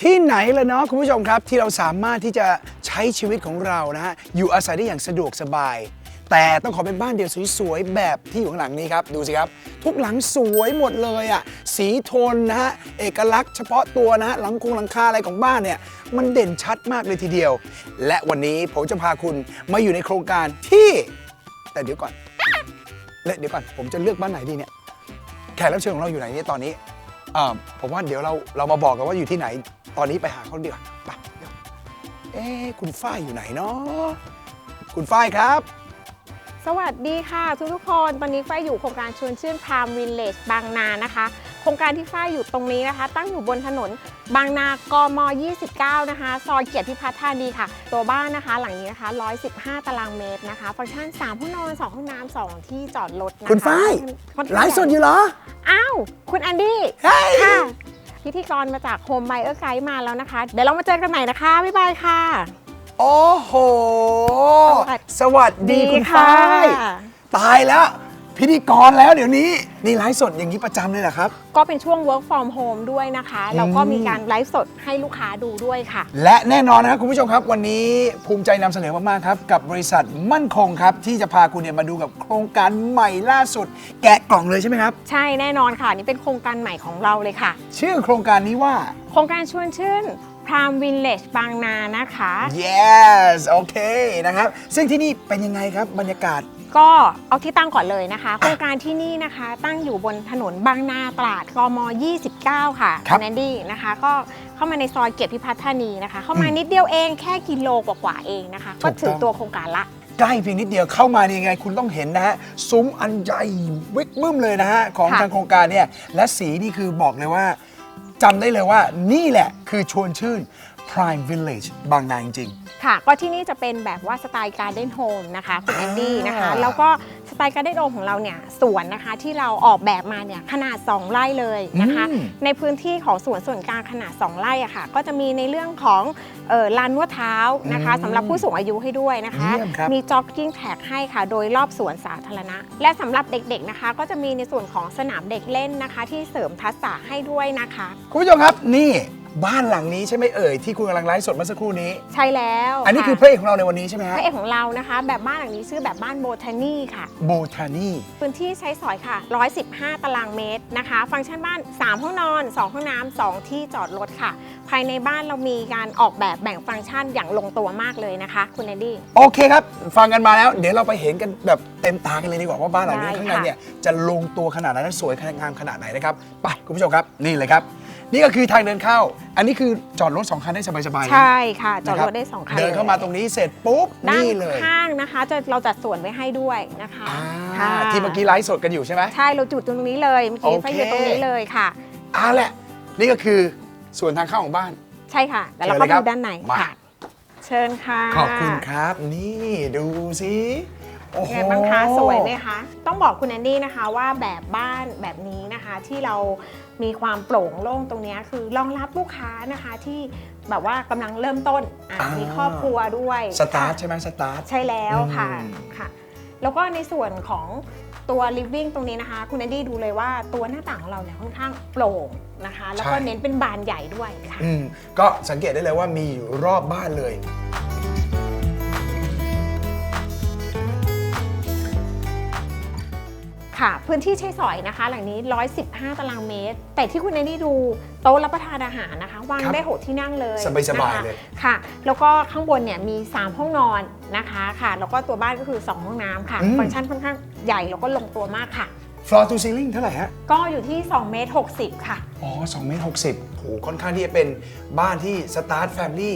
ที่ไหนล่ะเนาะคุณผู้ชมครับ ที่เราสามารถที่จะใช้ชีวิตของเรานะฮะอยู่อาศัยได้อย่างสะดวกสบาย แต่ต้องขอเป็นบ้านเดี่ยวสวยๆแบบที่อยู่ข้างหลังนี้ครับ ดูสิครับ ทุกหลังสวยหมดเลยอะ่ะสีโทนนะฮะเอกลักษณ์เฉพาะตัวนะฮะหลังคงหลังคาอะไรของบ้านเนี่ยมันเด่นชัดมากเลยทีเดียว และวันนี้ผมจะพาคุณมาอยู่ในโครงการที่แต่เดี๋ยวก่อนและเดี๋ยวก่อนผมจะเลือกบ้านไหนดีเนี่ยแขกรับเชิญของเราอยู่ไหนเนี่ยตอนนี้ อ่าผมว่าเดี๋ยวเราเรามาบอกกันว่าอยู่ที่ไหน ตอนนี้ไปหาเขาดีกว่าไปเดี๋ยวเอ๊ะคุณฝ้ายอยู่ไหนเนาะคุณฝ้ายครับ สวัสดีค่ะทุกทุกๆคนตอนนี้ฝ้ายอยู่โครงการชวนชื่นพรามวินเลจบางนานะคะ โครงการที่ฝ้ายอยู่ตรงนี้นะคะ ตั้งอยู่บนถนนบางนากม 29 นะคะ ซอยเกียรติพิพัฒน์ธานีค่ะ ตัวบ้านนะคะ หลังนี้นะคะ 115 ตารางเมตรนะคะ ฟังก์ชัน 3 ห้องนอน 2 ห้องน้ำ2ที่จอดรถนะคะคุณฝ้ายค่อนข้งไลฟ์สดอยู่เหรอ อ้าว คุณแอนดี้เฮ้ยค่ะพิธีกรมาจากโฮมไบเออร์ไกด์มาแล้วนะคะ เดี๋ยวเรามาเจอกันใหม่นะคะ บ๊ายบายค่ะ โอ้โห สวัสดีคุณฝ้ายตายแล้ว พิธีกรแล้วเดี๋ยวนี้นี่ไลฟ์สดอย่างนี้ประจำเลยเหรอครับ ก็เป็นช่วง work from home ด้วยนะคะแล้วก็มีการไลฟ์สดให้ลูกค้าดูด้วยค่ะ และแน่นอนนะครับคุณผู้ชมครับ วันนี้ภูมิใจนำเสนอมาก ๆ ครับ กับบริษัทมั่นคงครับ ที่จะพาคุณเนี่ยมาดูกับโครงการใหม่ล่าสุด แกะกล่องเลยใช่ไหมครับ ใช่แน่นอนค่ะ นี่เป็นโครงการใหม่ของเราเลยค่ะ ชื่อโครงการนี้ว่า โครงการชวนชื่นพรามวินเลจบางนานะคะ yes โอเคนะครับ ซึ่งที่นี่เป็นยังไงครับบรรยากาศ ก็เอาที่ตั้งก่อนเลยนะคะโครงการที่นี่นะคะตั้งอยู่บนถนนบางนาตราดกม 29 ค่ะครับ แนนดี้นะคะ ก็เข้ามาในซอยเกียรติพิพัฒน์ธานีนะคะ เข้ามานิดเดียวเองแค่กิโลกว่าๆเองนะคะ ก็ถึงตัวโครงการละ ใกล้เพียงนิดเดียวเข้ามานี่ยังไงคุณต้องเห็นนะฮะซุ้มอันใหญ่วิกบึ้มเลยนะฮะของค่ะ ทางโครงการเนี่ยและสีนี่คือบอกเลยว่าจำได้เลยว่านี่แหละคือชวนชื่น Prime Village บางนาจริง ค่ะ ก็ที่นี่จะเป็นแบบว่าสไตล์การ์เด้นโฮมนะคะคุณแอนดี้นะคะอ่าแล้วก็สไตล์การ์เด้นโฮมของเราเนี่ยสวนนะคะที่เราออกแบบมาเนี่ยขนาด 2 ไร่เลยนะคะ อืม ในพื้นที่ของสวนส่วนกลางขนาด 2 ไร่อะค่ะ ก็จะมีในเรื่องของเอ่อลานนวดเท้านะคะอืมสำหรับผู้สูงอายุให้ด้วยนะคะ เยี่ยมครับ มีจ็อกกิ้งแท็กให้ค่ะ โดยรอบสวนสาธารณะ และสำหรับเด็กๆนะคะ ก็จะมีในส่วนของสนามเด็กเล่นนะคะ ที่เสริมทักษะให้ด้วยนะคะๆคุณผู้ชมครับนี่ บ้านหลังนี้ใช่ไหมเอ่ยที่คุณกำลังไลฟ์สดเมื่อสักครู่นี้ ใช่แล้วอันนี้ะคือพระเอกของเราในวันนี้ใช่ไหมพฮะระเอกของเรานะคะ แบบบ้านหลังนี้ชื่อแบบบ้านโบทานีค่ะ โบทานีพื้นที่ใช้สอยค่ะ 115 ตารางเมตรนะคะ ฟังก์ชันบ้าน 3 ห้องนอน 2 ห้องน้ำ 2 ที่จอดรถค่ะ ภายในบ้านเรามีการออกแบบแบ่งฟังก์ชันอย่างลงตัวมากเลยนะคะ คุณแอนดี้ โอเคครับ ฟังกันมาแล้วเดี๋ยวเราไปเห็นกันแบบเต็มตากันเลยดีกว่าว่าบ้านหลังนี้ได้ข้างในค่ะ เนี่ยจะลงตัวขนาดไหนและสวยงามขนาดไหนนะครับไปคุณผู้ชมครับนี่เลยครับ นี่ก็คือทางเดินเข้า อันนี้คือจอดรถสองคันได้สบายๆเลยใช่ค่ะ จอดนะครบถได้2คันเดินเข้ามาตรงนี้เสร็จปุ๊บ ด้านนี่เลยข้างนะคะจะเราจัดส่วนไว้ให้ด้วยนะคะอ่าค่ะที่เมื่อกี้ไลฟ์สดกันอยู่ใช่ไหม ใช่เราจุดตรงนี้เลยเมื่อกี้โอเคไฟอยู่ตรงนี้เลยค่ะ อ่าแหละ นี่ก็คือส่วนทางเข้าของบ้านใช่ค่ะแล้วเราเชิก็ญเลยครับดูด้านในมาค่ะ เชิญค่ะ ขอบคุณครับ นี่ดูสิ โอ้โหยังไงบ้างคะสวยไหมคะ ต้องบอกคุณแอนดี้นะคะว่าแบบบ้านแบบนี้นะคะที่เรามีความโปร่งโล่งตรงเนี้ยคือรองรับลูกค้านะคะที่แบบว่ากำลังเริ่มต้นอะอ่ามีมีครอบครัวด้วยสตาร์ทค่ะใช่ไหมสตาร์ทใช่แล้วค่ะอืมค่ะ แล้วก็ในส่วนของตัว living ตรงนี้นะคะ คุณแอนดี้ดูเลยว่าตัวหน้าต่างของเราเนี่ยค่อนข้างโปร่งนะคะ แล้วก็เน้นเป็นบานใหญ่ด้วยค่ะอืมก็สังเกตได้เลยว่ามีอยู่รอบบ้านเลย ค่ะ พื้นที่ใช้สอยนะคะ หลังนี้ 115 ตารางเมตร แต่ที่คุณแอนดี้ดูโต๊ะรับประทานอาหารนะคะวางครับได้6ที่นั่งเลยสบายๆนะคะเลยค่ะ แล้วก็ข้างบนเนี่ยมี 3 ห้องนอนนะคะค่ะ แล้วก็ตัวบ้านก็คือ 2 ห้องน้ำค่ะอืมฟังก์ชันค่อนข้างใหญ่แล้วก็ลงตัวมากค่ะ floor to ceiling เท่าไหร่ฮะ ก็อยู่ที่2เมตร60 ค่ะ อ๋อ2เมตร60โหค่อนข้างที่จะเป็นบ้านที่ start family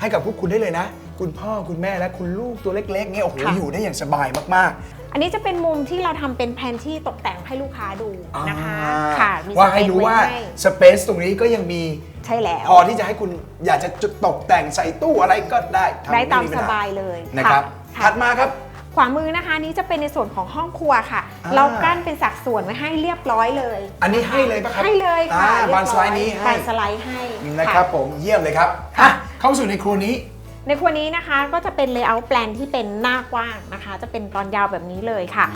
ให้กับพวกคุณได้เลยนะ คุณพ่อคุณแม่และคุณลูกตัวเล็กๆเนี่ยโอ้โหค่ะอยู่ได้อย่างสบายมาก อันนี้จะเป็นมุมที่เราทำเป็นแผนที่ตกแต่งให้ลูกค้าดูๆนะคะอ่าค่ะมีว่าให้รู้ว่าสเปซไให้สเปซตรงนี้ก็ยังมีใช่แล้ว พอที่จะให้คุณอยากจะจุดตกแต่งใส่ตู้อะไรก็ได้ทำได้ตามปัญสหบายเลยนะครับค่ะ ถัดมาครับ ขวามือนะคะนี้จะเป็นในส่วนของห้องครัวค่ะ อ่า เรากั้นเป็นสัดส่วนไว้ให้เรียบร้อยเลย อันนี้ให้เลยปะครับให้เลยค่ะอ่าเรียบานสไลด์นี้ให้บานสไลด์ให้นะครับผมเยี่ยมเลยครับค่ะอะเข้าสู่ในครัวนี้ ในครัวนี้นะคะก็จะเป็นเลเยอร์แปลนที่เป็นหน้ากว้างนะคะ จะเป็นตอนยาวแบบนี้เลยค่ะ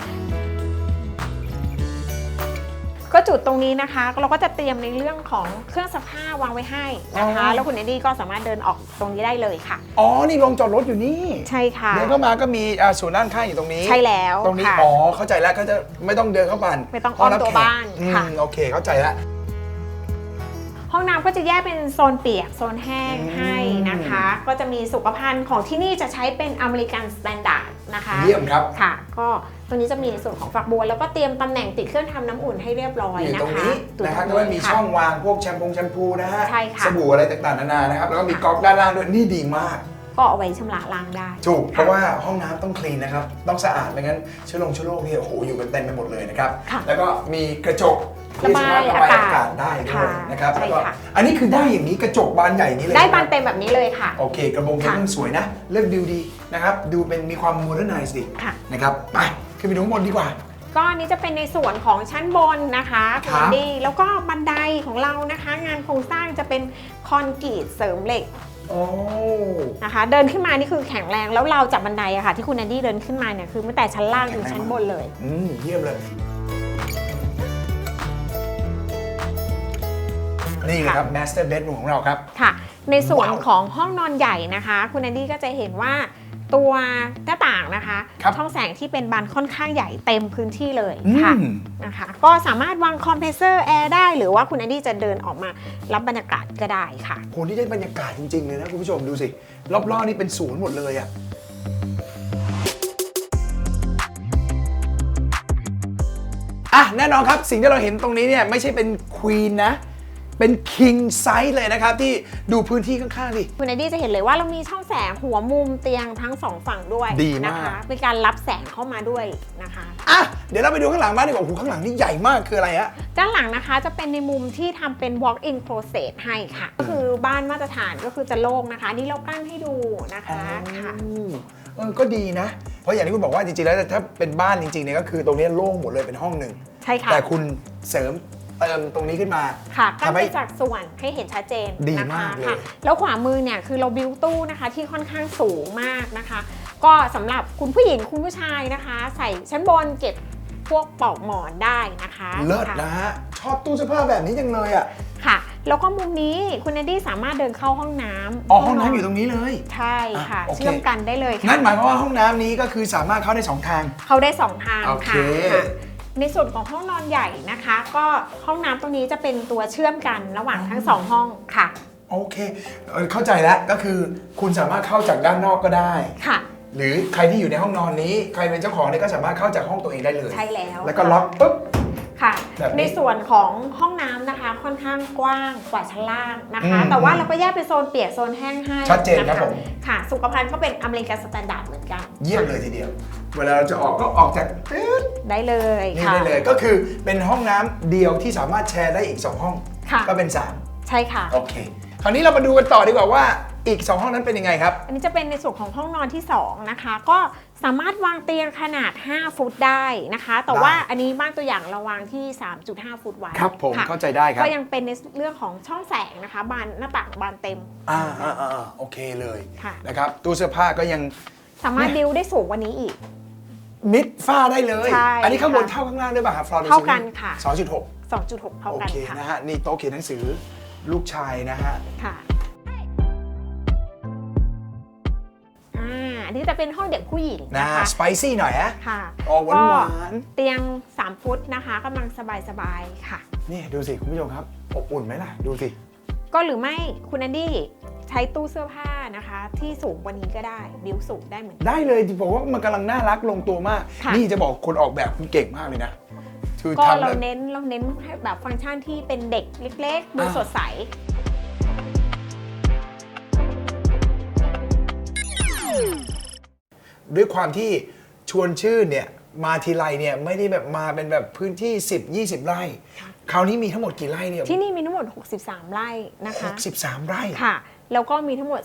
ก็จุดตรงนี้นะคะ เราก็จะเตรียมในเรื่องของเครื่องซักผ้าวางไว้ให้นะคะ อ๋อ แล้วคุณแอนดี้ก็สามารถเดินออกตรงนี้ได้เลยค่ะ อ๋อ นี่โรงจอดรถอยู่นี่ใช่ค่ะ เดินเข้ามาก็มีอ่าศูนย์ด้านข้างอยู่ตรงนี้ใช่แล้วตรงนี้ค่ะ อ๋อเข้าใจแล้วก็จะไม่ต้องเดินเข้าบ้านไม่ต้องอ้อมตัวบ้านอืมค่ะโอเคเข้าใจแล้ว ห้องน้ำก็จะแยกเป็นโซนเปียกโซนแห้งอืมให้นะคะ ก็จะมีสุขภัณฑ์ของที่นี่จะใช้เป็นอเมริกันสแตนดาร์ดนะคะเยี่ยมครับค่ะ ก็ตัวนี้จะมีในส่วนของฝักบัว แล้วก็เตรียมตำแหน่งติดเครื่องทำน้ำอุ่นให้เรียบร้อยอยู่นะตรงคะนี้อยู่นะฮะตก็รงว่ามีค่ะช่องวางพวกแชมพูแชมพูนะฮะใช่ค่ะสบู่อะไรต่างๆนานานะครับแล้วก็มีก๊อกด้านล่างด้วยนี่ดีมากก็เอาไว้ชำระล้างได้ ถูก เพค่ะราะว่าห้องน้ำต้องคลีนนะครับ ต้องสะอาดไม่งั้นเชื้อโรคเชื้อโรคเนี่ยโอ้โหอยู่กันเต็มไปหมดเลยนะครับค่ะแล้วก็มีกระจก ระบายที่สมรถระบายอาอากากาศศได้ด้วยค่ะนะครับใช่แล้วก็ค่ะอันนี้คือได้อย่างนี้กระจกบานใหญ่อย่างนี้เลยได้ะครับบานเต็มแบบนี้เลยค่ะ โอเค กระบงกระค่ะเบื้องสวยนะ เลือกดูดีนะครับดูเป็นมีความโมเดิร์นไนส์ดิค่ะนะครับไปขึ้นไปดูข้างบนดีกว่าก็อันนี้จะเป็นในส่วนของชั้นบนนะคะครับณดีแล้วก็บันไดของเรานะคะ งานโครงสร้างจะเป็นคอนกรีตเสริมเหล็กโอ้นะคะเดินขึ้นมานี่คือแข็งแรงแล้วเราจับบันไดอะค่ะ ที่คุณแอนดี้เดินขึ้นมาเนี่ยคือตั้งแต่ชั้นล่างถึงชั้นบนเลย อืมเยี่ยมเลย นี่ครับ master bedroom ของเราครับ ค่ะ ในส่วนว้าวของห้องนอนใหญ่นะคะ คุณแอนดี้ก็จะเห็นว่าตัวหน้าต่างนะคะ ครับ ช่องแสงที่เป็นบานค่อนข้างใหญ่เต็มพื้นที่เลยค่ะอืมนะคะ ก็สามารถวางคอมเพรสเซอร์แอร์ได้หรือว่าคุณแอนดี้จะเดินออกมารับบรรยากาศก็ได้ค่ะโหนี่ได้บรรยากาศจริง ๆ เลยนะ คุณผู้ชมดูสิ รอบๆนี่เป็นศูนย์หมดเลยอะอะแน่นอนครับสิ่งที่เราเห็นตรงนี้เนี่ยไม่ใช่เป็นควีนนะ เป็นคิงไซส์เลยนะครับ ที่ดูพื้นที่ข้างๆดิ คุณแอนดี้จะเห็นเลยว่าเรามีช่องแสงหัวมุมเตียงทั้งสองฝั่งด้วยดีมาก นะคะเป็นการรับแสงเข้ามาด้วยนะคะ อะ เดี๋ยวเราไปดูข้างหลังบ้านดีกว่าโอ้โหข้างหลังนี่ใหญ่มากคืออะไรฮะ ด้านหลังนะคะจะเป็นในมุมที่ทำเป็น walk-in closet ให้ค่ะ ก็คือบ้านมาตรฐานก็คือจะโล่งนะคะ นี่เรากั้นให้ดูนะคะค่ะเออก็ดีนะ เพราะอย่างที่คุณบอกว่าจริงๆแล้วถ้าเป็นบ้านจริงๆเนี่ยก็คือตรงนี้โล่งหมดเลยเป็นห้องหนึ่ง ใช่ค่ะ แต่คุณเสริม เติมตรงนี้ขึ้นมา ค่ะกั้นทำให้ เป็นจากส่วนให้เห็นชัดเจนดีนะคะมากเลย ค่ะ แล้วขวามือเนี่ยคือเราบิวตู้นะคะที่ค่อนข้างสูงมากนะคะ ก็สำหรับคุณผู้หญิงคุณผู้ชายนะคะ ใส่ชั้นบนเก็บพวกปลอกหมอนได้นะคะเลิศค่ะนะฮะชอบตู้เสื้อผ้าแบบนี้จังเลยอะค่ะ แล้วก็มุมนี้คุณแอนดี้สามารถเดินเข้าห้องน้ำอ๋อห้องน้ำอยู่ตรงนี้เลย ใช่ค่ะ อะโอเค เชื่อมกันได้เลยค่ะ นั่นหมายความว่าห้องน้ำนี้ก็คือสามารถเข้าได้สองทาง เขาได้สองทางโอเค ค่ะค่ะ ในส่วนของห้องนอนใหญ่นะคะ ก็ห้องน้ำตรงนี้จะเป็นตัวเชื่อมกันระหว่างทั้งสองห้องค่ะ โอเคเออเข้าใจแล้วก็คือคุณสามารถเข้าจากด้านนอกก็ได้ ค่ะ หรือใครที่อยู่ในห้องนอนนี้ ใครเป็นเจ้าของเนี่ยก็สามารถเข้าจากห้องตัวเองได้เลย ใช่แล้วแล้วก็ล็อกปุ๊บ ค่ะ แบบนี้ ในส่วนของห้องน้ำนะคะ ค่อนข้างกว้างกว่าชั้นล่างนะคะ อืมแต่ว่าเราก็แยกเป็นโซนเปียกโซนแห้งให้ชัดเจนครับะะผม ค่ะ สุขภัณฑ์ก็เป็นอเมริกันสแตนดาร์ดเหมือนกันเยี่ยมเลยทีเดียว เวลาเราจะออกก็ออกจากตึ๊ดได้เลยนี่ค่ะได้เลยก็คือเป็นห้องน้ำเดียวที่สามารถแชร์ได้อีก 2 ห้อง ค่ะก็เป็น ใช่ค่ะ 3 โอเค คราวนี้เรามาดูกันต่อดีกว่าว่าอีก 2 ห้องนั้นเป็นยังไงครับ อันนี้จะเป็นในส่วนของห้องนอนที่ 2 นะคะ ก็ สามารถวางเตียงขนาด 5 ฟุตได้นะคะ แต่ได้ว่าอันนี้บ้านตัวอย่างเราวางที่ 3.5 ฟุตไว้ครับผมะเข้าใจได้ครับ ก็ยังเป็นในเรื่องของช่องแสงนะคะ บานหน้าต่างบานเต็ม อ่าอ่าอ่าโอเคเลยค่ะ นะครับตู้เสื้อผ้าก็ยังสามารถดิวได้สูงกว่านี้อีก มิดฝ้าได้เลย ใช่อันี้ข้างบนค่ะเท่าข้างล่างด้วยป่ะครับฟลอร์เท่ากันค่ะสองจุดหก2.6 เท่าโอกันเคค่ะนะฮะนี่โต๊ะเขียนหนังสือลูกชายนะฮะ ค่ะ อ่าอันนี้จะเป็นห้องเด็กผู้หญิงนะนะคะ สไปซี่หน่อยฮะค่ะอ๋อหวานก็หวานเตียง 3 ฟุตนะคะกำลังสบายๆค่ะนี่ดูสิคุณผู้ชมครับ อบอุ่นไหมล่ะ ดูสิ ก็หรือไม่คุณแอนดี้ใช้ตู้เสื้อผ้านะคะ ที่สูงกว่านี้ก็ได้ บิวสูงได้เหมือนกัน ได้เลยบอกว่ามันกำลังน่ารักลงตัวมาก ค่ะ นี่จะบอกคนออกแบบคุณเก่งมากเลยนะคือก็ทำเราแล้ว เน้นเราเน้นให้แบบฟังก์ชันที่เป็นเด็กเล็ก ๆ ดูอ่า สดใส ด้วยความที่ชวนชื่นเนี่ยมาทีไรเนี่ยไม่ได้แบบมาเป็นแบบพื้นที่ 10 20 ไร่ คราวนี้มีทั้งหมดกี่ไร่เนี่ยที่นี่มีทั้งหมด 63 ไร่นะคะ63 ไร่ค่ะ แล้วก็มีทั้งหมด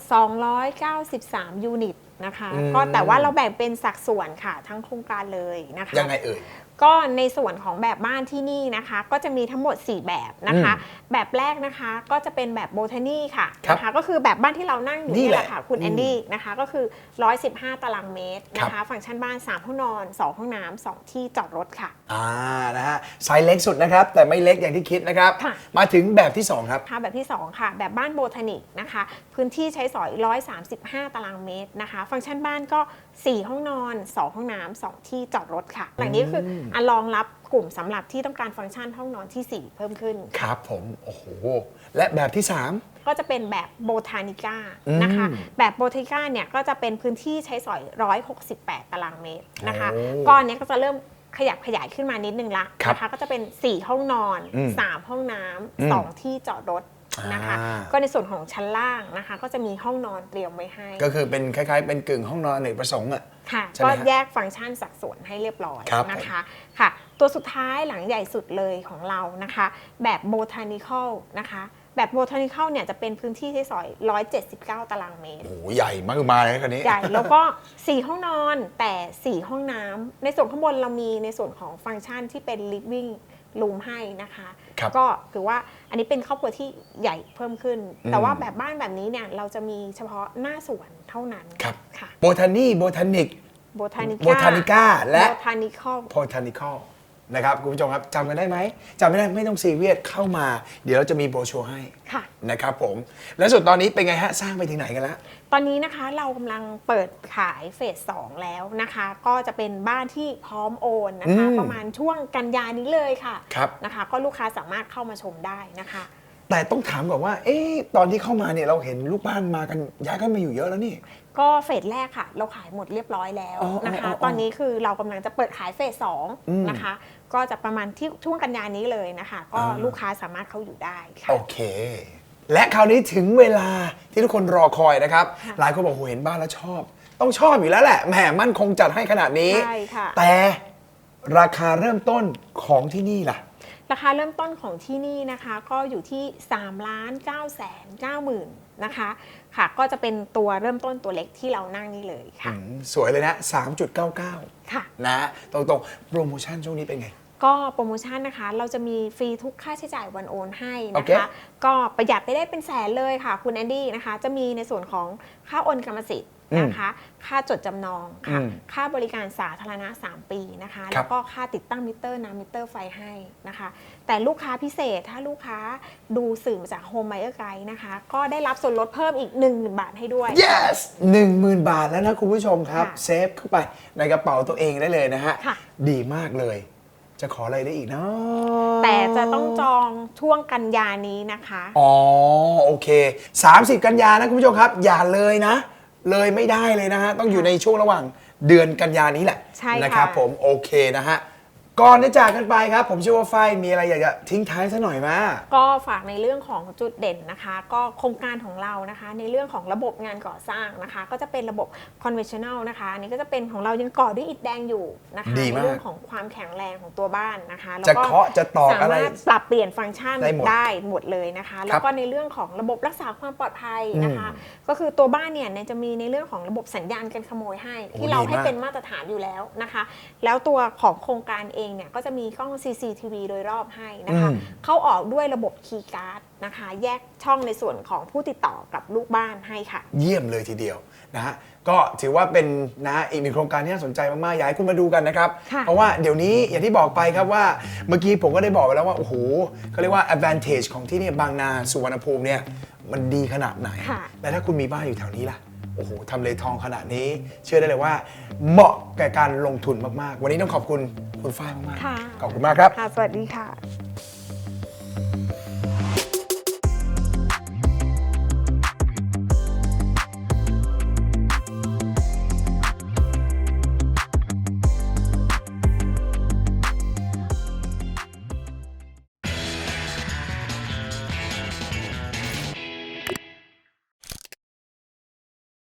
293 ยูนิตนะคะอืมก็แต่ว่าเราแบ่งเป็นสัดส่วนค่ะทั้งโครงการเลยนะคะยังไงเอ่ย ก็ในส่วนของแบบบ้านที่นี่นะคะ ก็จะมีทั้งหมด 4 แบบนะคะ แบบแรกนะคะก็จะเป็นแบบโบทานีค่ะครับนะคะก็คือแบบบ้านที่เรานั่งอยู่นี่นี่แหแหละละค่ะคุณอืมแอนดี้นะคะก็คือ 115 ตารางเมตรนะครัคะ บ ฟังก์ชันบ้าน 3 ห้องนอน 2 ห้องน้ำ2ที่จอดรถค่ะ อ่านะฮะไซส์เล็กสุดนะครับ แต่ไม่เล็กอย่างที่คิดนะครับ ค่ะ มาถึงแบบที่ 2 ครับ ค่ะแบบที่ 2 ค่ะ แบบบ้านโบทานิกนะคะ พื้นที่ใช้สอย 135 ตารางเมตรนะคะ ฟังก์ชันบ้านก็ 4 ห้องนอน 2 ห้องน้ำ2ที่จอดรถค่ะ หลังนี้ก็คืออะรองรับกลุ่มสำหรับที่ต้องการฟังก์ชันห้องนอนที่ 4 เพิ่มขึ้น ครับผม โอ้โห และแบบที่ 3 ก็จะเป็นแบบโบทานิก้าอืมนะคะ แบบโบทานิก้าเนี่ยก็จะเป็นพื้นที่ใช้สอย 168 ตารางเมตรนะคะโอ้ก้อนเนี้ยก็จะเริ่มขยับขยายขึ้นมานิดนึงละครับนะคะก็จะเป็น 4 ห้องนอนอืม3ห้องน้อืมำสองที่จอดรถ นะคะอ่าก็ในส่วนของชั้นล่างนะคะ ก็จะมีห้องนอนเตรียมไว้ให้ ก็คือเป็นคล้ายๆ เป็นกึ่งห้องนอนอเนกประสงค์อะค่ะใช่ไหมก็ฮะแยกฟังก์ชันสัดส่วนให้เรียบร้อยครับนะคะค่ะ ตัวสุดท้ายหลังใหญ่สุดเลยของเรานะคะ แบบโบทานิคอลนะคะแบบโบทานิคอลเนี่ยจะเป็นพื้นที่ใช้สอย 179 ตารางเมตร โอ้โห ใหญ่มากมาเลยคันนี้ ใหญ่ แล้วก็ 4 ห้องนอนแต่ 4 ห้องน้ำในส่วนข้างบนเรามีในส่วนของฟังก์ชันที่เป็น living room ให้นะคะ ครับก็ถือว่าอันนี้เป็นครอบครัวที่ใหญ่เพิ่มขึ้น อืม แต่ว่าแบบบ้านแบบนี้เนี่ยเราจะมีเฉพาะหน้าสวนเท่านั้นครับค่ะโบทานีโบทานิกโบทานิโบทานิก้าและโบทานิคอลโ o ทานิคอล นะครับคุณผู้ชมครับจำกันได้ไหมจำไม่ได้ไม่ต้องซีเรียสเข้ามา เดี๋ยวเราจะมีโบรชัวร์ให้ค่ะ นะครับผม และส่วนตอนนี้เป็นไงฮะสร้างไปถึงไหนกันแล้วตอนนี้นะคะเรากำลังเปิดขายเฟส2แล้วนะคะ ก็จะเป็นบ้านที่พร้อมโอนนะคะ อืม ประมาณช่วงกันยานี้เลยค่ะครับ นะคะ ก็ลูกค้าสามารถเข้ามาชมได้นะคะ แต่ต้องถามก่อนว่า เอ๊ะตอนที่เข้ามาเนี่ยเราเห็นลูกบ้านมากันย้ายกันมาอยู่เยอะแล้วนี่ ก็เฟสแรกค่ะ เราขายหมดเรียบร้อยแล้วอ๋อนะคะอ๋ออ๋อตอนนี้คือเรากำลังจะเปิดขายเฟสสองอืมนะคะ ก็จะประมาณที่ช่วงกันยานี้เลยนะคะ ก็อ่าลูกค้าสามารถเข้าอยู่ได้ค่ะโอเค และคราวนี้ถึงเวลาที่ทุกคนรอคอยนะครับค่ะหลายคนบอกโหเห็นบ้านแล้วชอบ ต้องชอบอยู่แล้วแหละแหมมั่นคงจัดให้ขนาดนี้ใช่ค่ะแต่ราคาเริ่มต้นของที่นี่ล่ะ ราคาเริ่มต้นของที่นี่นะคะก็อยู่ที่3ล้าน9แสน9หมื่นนะคะค่ะ ก็จะเป็นตัวเริ่มต้นตัวเล็กที่เรานั่งนี่เลยค่ะอืมสวยเลยนะ 3.99 ค่ะนะตรงๆ โปรโมชั่นช่วงนี้เป็นไงก็โปรโมชั่นนะคะ เราจะมีฟรีทุกค่าใช้จ่ายวันโอนให้นะโอเคคะก็ประหยัดไปได้เป็นแสนเลยค่ะ คุณแอนดี้นะคะ จะมีในส่วนของค่าโอนกรรมสิทธิ์ นะคะค่าจดจำนองค่ะอืมค่าบริการสาธารณะ 3 ปีนะคะครัแล้บวก็ค่าติดตั้งมิเตอร์น้ำมิเตอร์ไฟให้นะคะ แต่ลูกค้าพิเศษถ้าลูกค้าดูสื่อมาจาก Home Buyer Guide นะคะ ก็ได้รับส่วนลดเพิ่มอีก 1 0,000 บาทให้ด้วย yes 10,000 บาทแล้วนะคุณผู้ชมครับค่ะเซฟเข้าไปในกระเป๋าตัวเองได้เลยนะฮะค่ะดีมากเลยจะขออะไรได้อีกเนาะแต่จะต้องจองช่วงกันยานี้นะคะ อ๋อ โอเค 30 กันยานะคุณผู้ชมครับ อย่าเลยนะ เลยไม่ได้เลยนะฮะต้องอยู่ในช่วงระหว่างเดือนกันยานี้แหละใช่ค่ะนะครับผมโอเคนะฮะ ก่อนจะจากกันไปครับ ผมเชื่อว่าไฟมีอะไรอยากจะทิ้งท้ายสักหน่อยมาก็ฝากในเรื่องของจุดเด่นนะคะ ก็โครงการของเรานะคะ ในเรื่องของระบบงานก่อสร้างนะคะ ก็จะเป็นระบบ conventional นะคะอันนี้ก็จะเป็นของเรายังก่อด้วยอิฐแดงอยู่นะคะดีในมาก เรื่องของความแข็งแรงของตัวบ้านนะคะแล้วจะก็ เคาะจะตอกสาอะไร มารถปรับเปลี่ยนฟังก์ชันได้หมดได้หมดเลยนะคะ แล้วก็ในเรื่องของระบบรักษาความปลอดภัยนะคะ ก็คือตัวบ้านเนี่ยจะมีในเรื่องของระบบสัญญาณการขโมยให้ โอ้ที่เราดีให้มาก เป็นมาตรฐานอยู่แล้วนะคะ แล้วตัวของโครงการเองเนี่ยก็จะมีกล้อง CCTV โดยรอบให้นะคะอืม เข้าออกด้วยระบบคีย์การ์ดนะคะ แยกช่องในส่วนของผู้ติดต่อกับลูกบ้านให้ค่ะ เยี่ยมเลยทีเดียวนะฮะก็ถือว่าเป็นนะอีกหนึ่งโครงการที่น่าสนใจมากๆอยากให้คุณมาดูกันนะครับ ค่ะเพราะว่าเดี๋ยวนี้อย่างที่บอกไปครับว่าเมื่อกี้ผมก็ได้บอกไปแล้วว่าโอ้โหเขาเรียกว่า advantage ของที่เนี่ยบางนาสุวรรณภูมิเนี่ยมันดีขนาดไหน ค่ะ และถ้าคุณมีบ้านอยู่แถวนี้ล่ะ โอ้โหทำเลทองขนาดนี้ เชื่อได้เลยว่า เหมาะแก่การลงทุนมากๆ วันนี้ต้องขอบคุณคุณฝ้ายมากค่ะ ๆขอบคุณมากครับ ค่ะ สวัสดีค่ะ